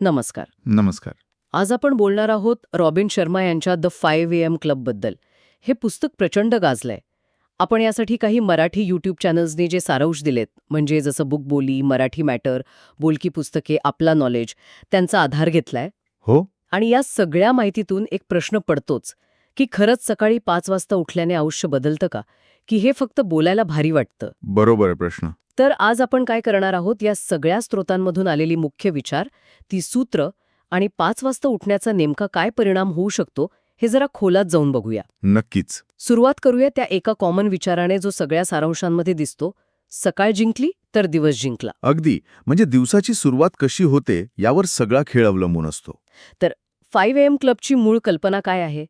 नमस्कार. नमस्कार. आज आपण बोलणार आहोत रॉबिन शर्मा यांच्या द फाईव्ह ए एम क्लबबद्दल. हे पुस्तक प्रचंड गाजलंय. आपण यासाठी काही मराठी यूट्यूब चॅनल्सनी जे सारांश दिलेत म्हणजे जसं बुक बोली मराठी मॅटर बोलकी पुस्तके आपला नॉलेज त्यांचा आधार घेतलाय. हो. आणि या सगळ्या माहितीतून एक प्रश्न पडतोच की खरंच सकाळी पाच वाजता उठल्याने आयुष्य बदलतं का? की हे फक्त बोलायला भारी वाटतं? बरोबर आहे प्रश्न. तर आज आपण काय करणार आहोत? या सगळ्या स्रोतांमधून आलेली मुख्य विचार ती सूत्र आणि पाच वाजता उठण्याचा नेमका काय परिणाम होऊ शकतो हे जरा खोलात जाऊन बघूया. नक्कीच. सुरुवात करूया त्या एका कॉमन विचाराने जो सगळ्या सारांशांमध्ये दिसतो. सकाळ जिंकली तर दिवस जिंकला. अगदी. म्हणजे दिवसाची सुरुवात कशी होते यावर सगळा खेळ अवलंबून असतो. फाईव्ह एम क्लबची मूळ कल्पना काय आहे?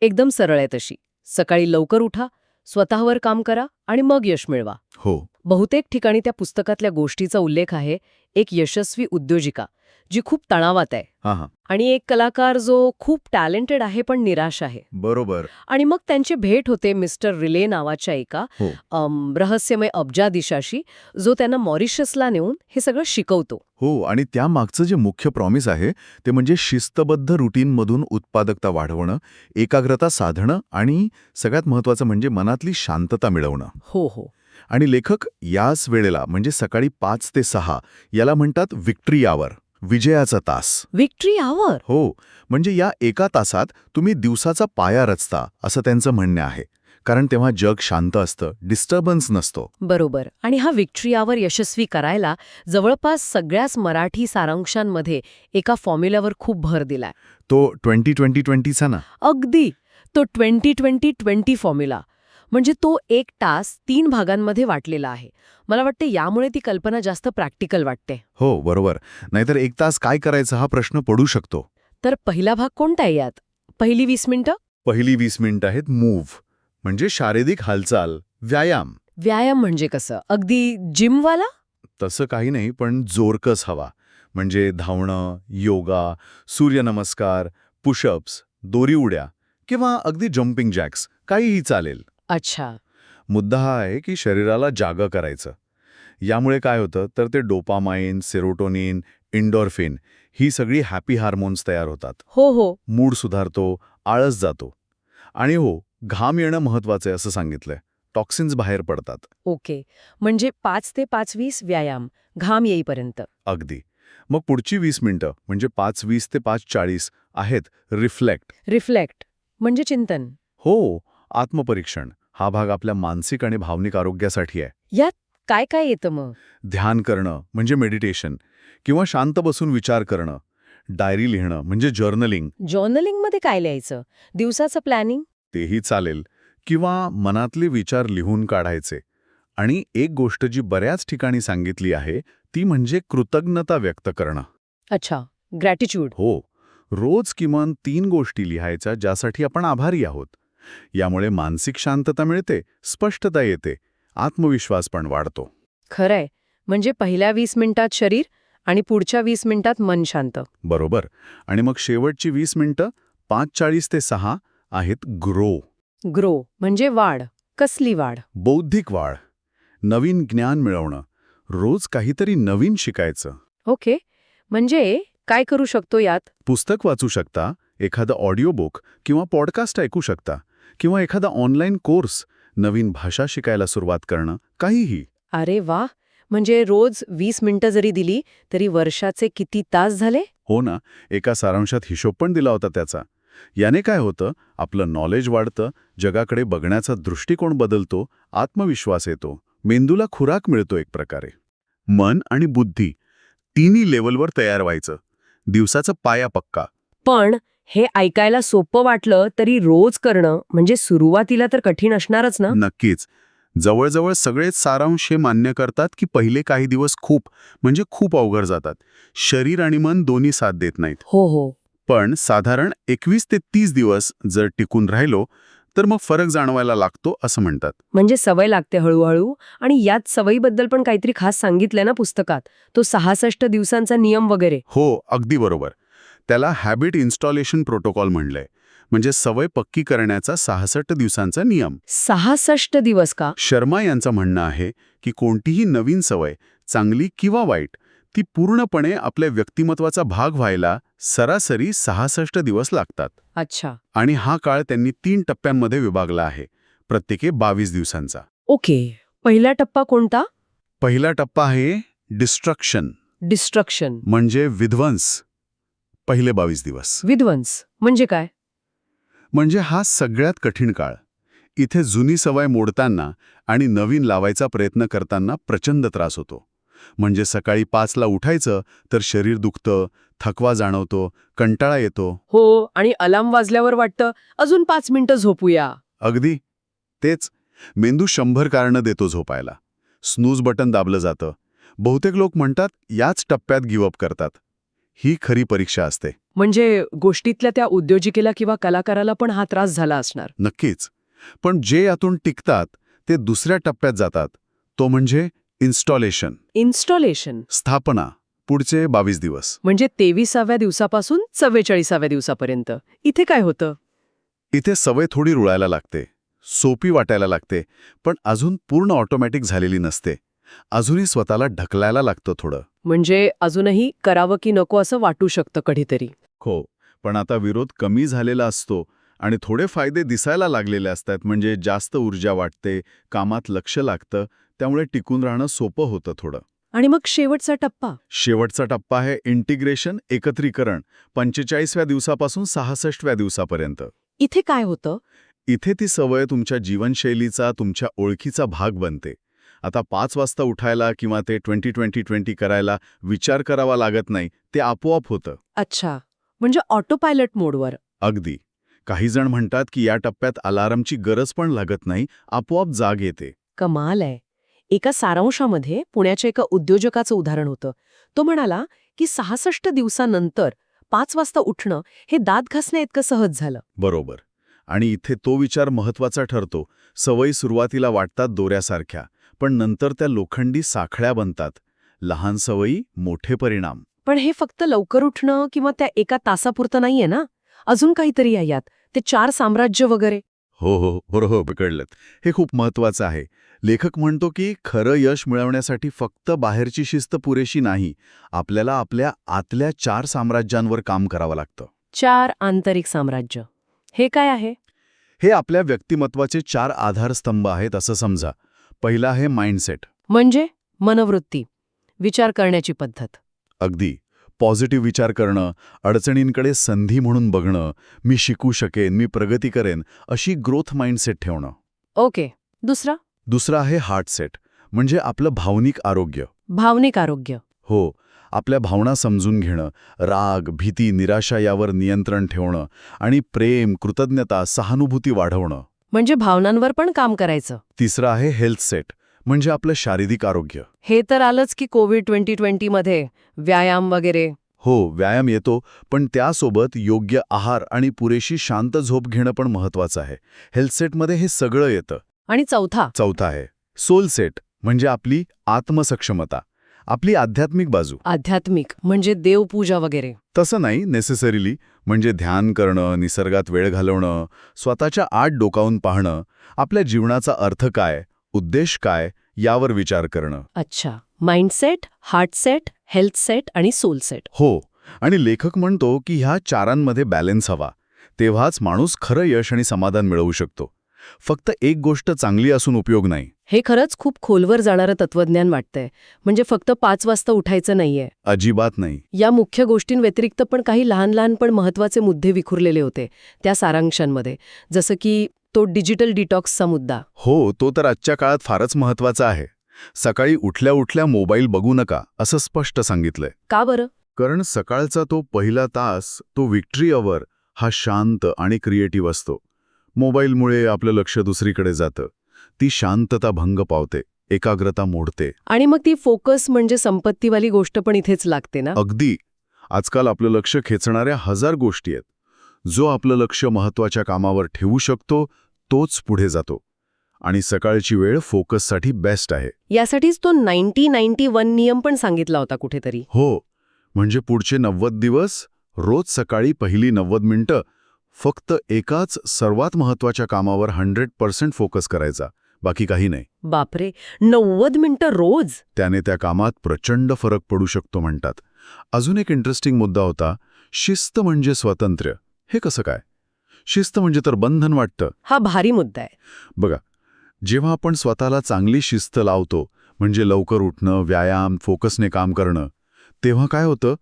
एकदम सरळ आहे तशी. सकाळी लवकर उठा स्वतःवर काम करा आणि मग यश मिळवा. हो. बहुतेक ठिकाणी त्या पुस्तकातल्या गोष्टीचा उल्लेख आहे एक यशस्वी उद्योजिका जी खूप तणावात आहे. हा हा. आणि एक कलाकार जो खूप टॅलेंटेड आहे पण निराश आहे. बरोबर. आणि मग त्यांची भेट होते मिस्टर रिले नावाच्या एका हो. रहस्यमय अब्जादिशाशी जो त्यांना मॉरिशसला नेऊन हे सगळं शिकवतो. हो आणि त्यामागचं जे मुख्य प्रॉमिस आहे ते म्हणजे शिस्तबद्ध रुटीनमधून उत्पादकता वाढवणं एकाग्रता साधणं आणि सगळ्यात महत्वाचं म्हणजे मनातली शांतता मिळवणं. हो हो. आणि लेखक याच वेळेला म्हणजे सकाळी पाच ते सहा याला म्हणतात विक्ट्री आवर विजयाचा तास. Victory hour? हो म्हणजे या एका तासात तुम्ही दिवसाचा पाया रचता असं त्यांचं म्हणणं आहे. कारण तेव्हा जग शांत असतं डिस्टर्बन्स नसतो. बरोबर. आणि हा विक्ट्री आवर यशस्वी करायला जवळपास सगळ्याच मराठी सारांशांमध्ये एका फॉर्म्युल्यावर खूप भर दिलाय. तो ट्वेंटी ट्वेंटी ट्वेंटीचा ना? अगदी. तो ट्वेंटी ट्वेंटी ट्वेंटी फॉर्म्युला. म्हणजे तो एक तास तीन भागांमध्ये वाटलेला आहे. मला वाटते यामुळे ती कल्पना जास्त प्रॅक्टिकल वाटते. हो बरोबर. नाहीतर एक तास काय करायचा हा प्रश्न पडू शकतो. तर पहिला भाग कोणता आहे यात? पहिली वीस मिनिटं? पहिली वीस मिनिटं आहेत मूव्ह म्हणजे शारीरिक हालचाल व्यायाम. व्यायाम म्हणजे कसं? अगदी जिमवाला? तसं काही नाही पण जोरकस हवा. म्हणजे धावणं योगा सूर्यनमस्कार पुशअप्स दोरी उड्या किंवा अगदी जम्पिंग जॅक्स काहीही चालेल. अच्छा. मुद्दा हा आहे की शरीराला जागं करायचं. यामुळे काय होतं तर ते डोपामाइन सेरोटोनिन इंडोरफिन ही सगळी हॅपी हार्मोन्स तयार होतात. हो हो. मूड सुधारतो आळस जातो. आणि हो घाम येणं महत्वाचं आहे असं सांगितलंय. टॉक्सिन्स बाहेर पडतात. ओके. म्हणजे पाच ते पाच वीस व्यायाम घाम येईपर्यंत. अगदी. मग पुढची वीस मिनिटं म्हणजे पाच वीस ते पाच चाळीस आहेत रिफ्लेक्ट. रिफ्लेक्ट म्हणजे चिंतन. हो आत्मपरीक्षण. हा भाग आपल्या मानसिक आणि भावनिक आरोग्यासाठी आहे. यात काय काय येतं मग? ध्यान करणं म्हणजे मेडिटेशन किंवा शांत बसून विचार करणं डायरी लिहिणं म्हणजे जर्नलिंग जर्नलिंगमध्ये काय लिहायचं? दिवसाचं प्लॅनिंग तेही चालेल. किंवा मनातले विचार लिहून काढायचे. आणि एक गोष्ट जी बऱ्याच ठिकाणी सांगितली आहे ती म्हणजे कृतज्ञता व्यक्त करणं. अच्छा. ग्रॅटिट्यूड हो. रोज किमान तीन गोष्टी लिहायच्या ज्यासाठी आपण आभारी आहोत. यामुळे मानसिक शांतता मिळते स्पष्टता येते आत्मविश्वास पण वाढतो. खरंय. म्हणजे पहिल्या वीस मिनिटात शरीर आणि पुढच्या वीस मिनिटात मन शांत. बरोबर. आणि मग शेवटची वीस मिनिटं पाच चाळीस ते सहा आहेत ग्रो. ग्रो म्हणजे वाढ कसली वाढ? बौद्धिक वाढ नवीन ज्ञान मिळवणं रोज काहीतरी नवीन शिकायचं. ओके. म्हणजे काय करू शकतो यात? पुस्तक वाचू शकता एखादं ऑडिओ बुक किंवा पॉडकास्ट ऐकू शकता. किंवा एखादा ऑनलाईन कोर्स नवीन भाषा शिकायला सुरुवात करणं काहीही. अरे वा! म्हणजे रोज वीस मिनिटं जरी दिली तरी वर्षाचे किती तास झाले? हो ना एका सारांशात हिशोब पण दिला होता त्याचा. याने काय होतं आपलं नॉलेज वाढतं जगाकडे बघण्याचा दृष्टिकोन बदलतो आत्मविश्वास येतो मेंदूला खुराक मिळतो एक प्रकारे. मन आणि बुद्धी तिन्ही लेवलवर तयार व्हायचं. दिवसाचा पाया पक्का. पण हे ऐकायला सोपं वाटलं तरी रोज करणं म्हणजे सुरुवातीला तर कठीण असणारच ना? नक्कीच. जवळजवळ सगळेच सारांश हे मान्य करतात की पहिले काही दिवस खूप म्हणजे खूप अवघड जातात. शरीर आणि मन दोन्ही साथ देत नाहीत. हो हो. पण साधारण एकवीस ते तीस दिवस जर टिकून राहिलो तर मग फरक जाणवायला लागतो असं म्हणतात. म्हणजे सवय लागते हळूहळू आणि यात सवयीबद्दल पण काहीतरी खास सांगितलंय ना पुस्तकात. तो सहासष्ट दिवसांचा नियम वगैरे. हो अगदी बरोबर. त्याला हॅबिट इन्स्टॉलेशन प्रोटोकॉल म्हणलंय म्हणजे सवय पक्की करण्याचा सहासष्ट दिवसांचा नियम. सहासष्ट दिवस का? शर्मा यांचं म्हणणं आहे की कोणतीही नवीन सवय चांगली किंवा वाईट ती पूर्णपणे आपल्या व्यक्तिमत्वाचा भाग व्हायला सरासरी सहासष्ट दिवस लागतात. अच्छा. आणि हा काळ त्यांनी तीन टप्प्यांमध्ये विभागला आहे. प्रत्येकी बावीस दिवसांचा. ओके. पहिला टप्पा कोणता? पहिला टप्पा आहे डिस्ट्रक्शन. डिस्ट्रक्शन. म्हणजे विध्वंस. पहिले बावीस दिवस. विध्वंस. म्हणजे काय? म्हणजे हा सगळ्यात कठीण काळ. इथे जुनी सवय मोडताना आणि नवीन लावायचा प्रयत्न करताना प्रचंड त्रास होतो. म्हणजे सकाळी पाचला उठायचं तर शरीर दुखतं थकवा जाणवतो कंटाळा येतो. हो आणि अलार्म वाजल्यावर वाटतं अजून पाच मिनिटं झोपूया. अगदी. तेच. मेंदू शंभर कारणं देतो झोपायला. स्नूज बटन दाबलं जातं. बहुतेक लोक म्हणतात याच टप्प्यात गिवअप करतात. ही खरी परीक्षा असते. म्हणजे गोष्टीतल्या त्या उद्योजिकेला किंवा कलाकाराला पण हा त्रास झाला असणार. नक्कीच. पण जे यातून टिकतात ते दुसऱ्या टप्प्यात जातात. तो म्हणजे इन्स्टॉलेशन इन्स्टॉलेशन स्थापना. पुढचे बावीस दिवस. म्हणजे तेविसाव्या दिवसापासून चव्वेचाळीसाव्या दिवसापर्यंत. इथे काय होतं? इथे सवय थोडी रुळायला लागते. सोपी वाटायला लागते. पण अजून पूर्ण ऑटोमॅटिक झालेली नसते. अजूनही स्वतःला ढकलायला लागतं थोडं. म्हणजे अजूनही करावं की नको असं वाटू शकतं कधीतरी. हो पण आता विरोध कमी झालेला असतो आणि थोडे फायदे दिसायला लागलेले असतात म्हणजे जास्त ऊर्जा वाटते कामात लक्ष लागतं त्यामुळे टिकून राहणं सोपं होतं थोडं. आणि मग शेवटचा टप्पा. शेवटचा टप्पा आहे इंटिग्रेशन एकत्रीकरण पंचेचाळीसव्या दिवसापासून सहासष्टव्या दिवसापर्यंत. इथे काय होतं? इथे ती सवय तुमच्या जीवनशैलीचा तुमच्या ओळखीचा भाग बनते. आता पाच वाजता उठायला किंवा ते ट्वेंटी ट्वेंटी ट्वेंटी करायला विचार करावा लागत नाही ते आपोआप होतं. अच्छा. म्हणजे ऑटो पायलट मोडवर. अगदी. काही जण म्हणतात की या टप्प्यात अलार्मची गरज पण लागत नाही आपोआप जाग येते. कमाल आहे. एका सारांशामध्ये पुण्याच्या एका उद्योजकाचं उदाहरण होतं. तो म्हणाला की सहासष्ट दिवसानंतर पाच वाजता उठणं हे दात घासण्या इतकं सहज झालं. बरोबर. आणि इथे तो विचार महत्त्वाचा ठरतो. सवयी सुरुवातीला वाटतात दोऱ्यासारख्या. पण नंतर त्या लोखंडी साखळ्या बनतात. लहान सवयी मोठे परिणाम. पण हे फक्त लवकर उठणं किंवा त्या एका तासापुरतं नाहीये ना? अजून काहीतरी आहे यात. ते चार साम्राज्य वगैरे. हो हो बरोबर पकडलं हे खूप महत्वाचं आहे. लेखक म्हणतो की खरं यश मिळवण्यासाठी फक्त बाहेरची शिस्त पुरेशी नाही. आपल्याला आपल्या आतल्या चार साम्राज्यांवर काम करावं लागतं. चार आंतरिक साम्राज्य. हे काय आहे? हे आपल्या व्यक्तिमत्वाचे चार आधारस्तंभ आहेत असं समजा. पहिला आहे माइंडसेट म्हणजे मनवृत्ती विचार करण्याची पद्धत. अगदी. पॉझिटिव्ह विचार करणं अडचणींकडे संधी म्हणून बघणं मी शिकू शकेन मी प्रगती करेन अशी ग्रोथ माइंडसेट ठेवणं. ओके. दुसरा? दुसरं आहे हार्टसेट म्हणजे आपलं भावनिक आरोग्य. भावनिक आरोग्य. हो. आपल्या भावना समजून घेणं राग भीती निराशा यावर नियंत्रण ठेवणं आणि प्रेम कृतज्ञता सहानुभूती वाढवणं. म्हणजे भावनांवर पण काम करायचं. तिसरं आहे हेल्थ सेट म्हणजे आपलं शारीरिक आरोग्य. हे तर आलंच की कोविड ट्वेंटी ट्वेंटीमध्ये व्यायाम वगैरे. हो व्यायाम येतो पण त्यासोबत योग्य आहार आणि पुरेशी शांत झोप घेणं पण महत्वाचं आहे. हेल्थ सेटमध्ये हे सगळं येतं. आणि चौथा. चौथा आहे. सोल सेट म्हणजे आपली आत्मसक्षमता. आपली आध्यात्मिक बाजू. आध्यात्मिक म्हणजे देवपूजा वगैरे. तसं नाही नेसेसरीली म्हणजे ध्यान करणं निसर्गात वेळ घालवणं स्वतःच्या आत डोकावून पाहणं आपल्या जीवनाचा अर्थ काय उद्देश काय यावर विचार करणं. अच्छा. माइंडसेट हार्टसेट हेल्थ सेट आणि सोल सेट हो. आणि लेखक म्हणतो की ह्या चारांमध्ये बॅलन्स हवा. तेव्हाच माणूस खरं यश आणि समाधान मिळवू शकतो. फक्त एक गोष्ट चांगली असून उपयोग नाही. हे खरंच खूप खोलवर जाणारं तत्वज्ञान वाटतंय. म्हणजे फक्त पाच वाजता उठायचं नाहीये. अजिबात नाही. या मुख्य गोष्टींव्यतिरिक्त पण काही लहान लहान पण महत्त्वाचे मुद्दे विखुरलेले होते त्या सारांशांमध्ये. जसं की तो डिजिटल डिटॉक्सचा मुद्दा. हो तो तर आजच्या काळात फारच महत्त्वाचा आहे. सकाळी उठल्या उठल्या मोबाईल बघू नका असं स्पष्ट सांगितलंय. का बरं? कारण सकाळचा तो पहिला तास तो विक्ट्री अवर हा शांत आणि क्रिएटिव्ह असतो. मोबाईलमुळे आपलं लक्ष दुसरीकडे जातं. ती शांतता भंग पावते एकाग्रता मोडते. आणि मग ती फोकस म्हणजे संपत्तीवाली गोष्ट पण इथेच लागते ना? अगदी. आजकाल आपलं लक्ष खेचणाऱ्या हजार गोष्टी आहेत. जो आपलं लक्ष महत्त्वाच्या कामावर ठेवू शकतो तोच पुढे जातो. आणि सकाळची वेळ फोकससाठी बेस्ट आहे. यासाठीच तो नाईन्टी नाईन्टी वन नियम पण सांगितला होता कुठेतरी. हो. म्हणजे पुढचे नव्वद दिवस रोज सकाळी पहिली नव्वद मिनिटं फक्त एकाच सर्वात महत्त्वाच्या कामावर हंड्रेड पर्सेंट फोकस करायचा बाकी काही नाही. बापरे नव्वद मिनिटं रोज? त्याने त्या कामात प्रचंड फरक पडू शकतो म्हणतात. अजून एक इंटरेस्टिंग मुद्दा होता शिस्त म्हणजे स्वातंत्र्य. हे कसं काय? शिस्त म्हणजे तर बंधन वाटतं. हा भारी मुद्दा आहे. बघा जेव्हा आपण स्वतःला चांगली शिस्त लावतो म्हणजे लवकर उठणं व्यायाम फोकसने काम करणं तेव्हा काय होतं?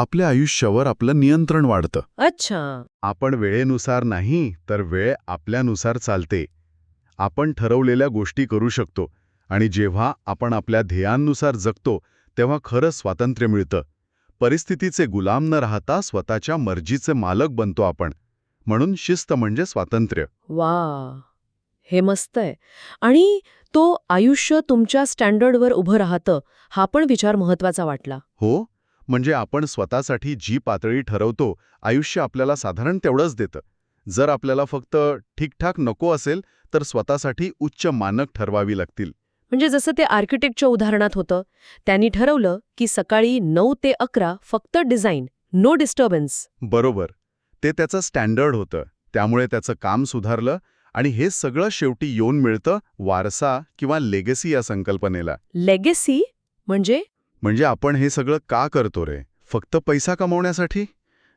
आपल्या आयुष्यावर आपलं नियंत्रण वाढतं. अच्छा. आपण वेळेनुसार नाही तर वेळ आपल्यानुसार चालते. आपण ठरवलेल्या गोष्टी करू शकतो आणि जेव्हा आपण आपल्या ध्येयांनुसार जगतो तेव्हा खरं स्वातंत्र्य मिळतं. परिस्थितीचे गुलाम न राहता स्वतःच्या मर्जीचे मालक बनतो आपण. म्हणून शिस्त म्हणजे स्वातंत्र्य. वा. हे मस्त आहे. आणि तो आयुष्य तुमच्या स्टँडर्डवर उभं राहतं हा पण विचार महत्त्वाचा वाटला. हो. म्हणजे आपण स्वतःसाठी जी पातळी ठरवतो आयुष्य आपल्याला साधारण तेवढंच देतं. जर आपल्याला फक्त ठीकठाक नको असेल तर स्वतःसाठी उच्च मानक ठरवावी लागतील. म्हणजे जसं ते आर्किटेक्टच्या उदाहरणात होतं त्यांनी ठरवलं की सकाळी नऊ ते अकरा फक्त डिझाईन नो डिस्टर्बन्स. बरोबर. ते त्याचं स्टँडर्ड होतं. त्यामुळे त्याचं काम सुधारलं आणि हे सगळं शेवटी येऊन मिळतं वारसा किंवा लेगसी या संकल्पनेला. लेगेसी म्हणजे म्हणजे आपण हे सगळं का करतो रे? फक्त पैसा कमवण्यासाठी?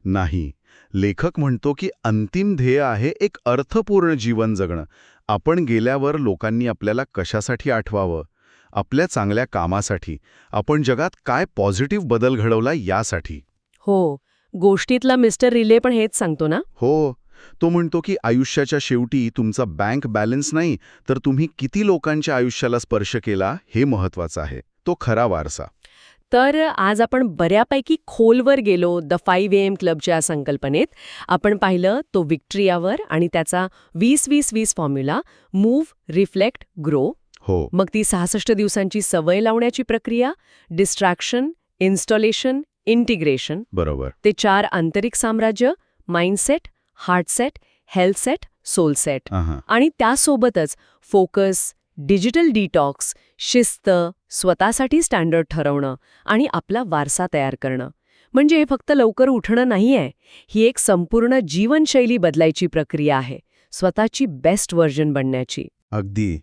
नाही. लेखक म्हणतो की अंतिम ध्येय आहे एक अर्थपूर्ण जीवन जगणं. आपण गेल्यावर लोकांनी आपल्याला कशासाठी आठवावं? आपल्या चांगल्या कामासाठी. आपण जगात काय पॉझिटिव्ह बदल घडवला यासाठी? हो. गोष्टीतला मिस्टर रिले पण हेच सांगतो ना? हो. तो म्हणतो की आयुष्याच्या शेवटी तुमचा बँक बॅलन्स नाही तर तुम्ही किती लोकांच्या आयुष्याला स्पर्श केला हे महत्वाचं आहे. तो खरा वारसा. तर आज आपण बऱ्यापैकी खोलवर गेलो द फाईव्ह एम क्लबच्या संकल्पनेत. आपण पाहिलं तो विक्ट्रियावर आणि त्याचा वीस वीस वीस फॉर्म्युला मूव्ह रिफ्लेक्ट ग्रो हो. मग ती सहासष्ट दिवसांची सवय लावण्याची प्रक्रिया डिस्ट्रॅक्शन इन्स्टॉलेशन इंटिग्रेशन बरोबर. ते चार आंतरिक साम्राज्य माइंडसेट हार्टसेट हेल्थसेट सोलसेट. आणि त्यासोबतच फोकस डिजिटल डिटॉक्स शिस्त स्वतःसाठी स्टँडर्ड ठरवणं आणि आपला वारसा तयार करणं. म्हणजे हे फक्त लवकर उठणं नाही आहे ही एक संपूर्ण जीवनशैली बदलायची प्रक्रिया आहे स्वतःची बेस्ट व्हर्जन बनण्याची. अगदी.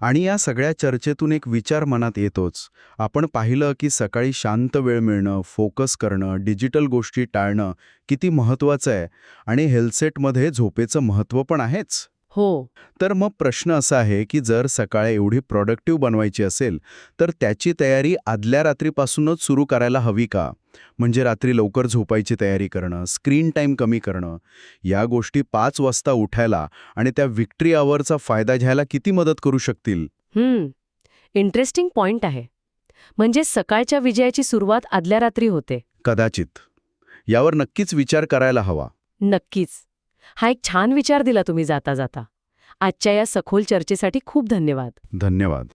आणि या सगळ्या चर्चेतून एक विचार मनात येतोच. आपण पाहिलं की सकाळी शांत वेळ मिळणं फोकस करणं डिजिटल गोष्टी टाळणं किती महत्त्वाचं आहे आणि हेल्सेटमध्ये झोपेचं महत्त्व पण आहेच. हो. तर मग प्रश्न असा आहे की जर सकाळी एवढी प्रोडक्टिव्ह बनवायची असेल तर त्याची तयारी आदल्या रात्रीपासूनच सुरू करायला हवी का? म्हणजे रात्री लवकर झोपायची तयारी करणं स्क्रीन टाईम कमी करणं या गोष्टी पाच वाजता उठायला आणि त्या विक्ट्री आवरचा फायदा घ्यायला किती मदत करू शकतील? हम्म. इंटरेस्टिंग पॉइंट आहे. म्हणजे सकाळच्या विजयाची सुरुवात आदल्या रात्री होते. कदाचित. यावर नक्कीच विचार करायला हवा. नक्कीच. हा एक छान विचार दिला तुम्ही जाता जाता. आजच्या या सखोल चर्चेसाठी खूप धन्यवाद. धन्यवाद.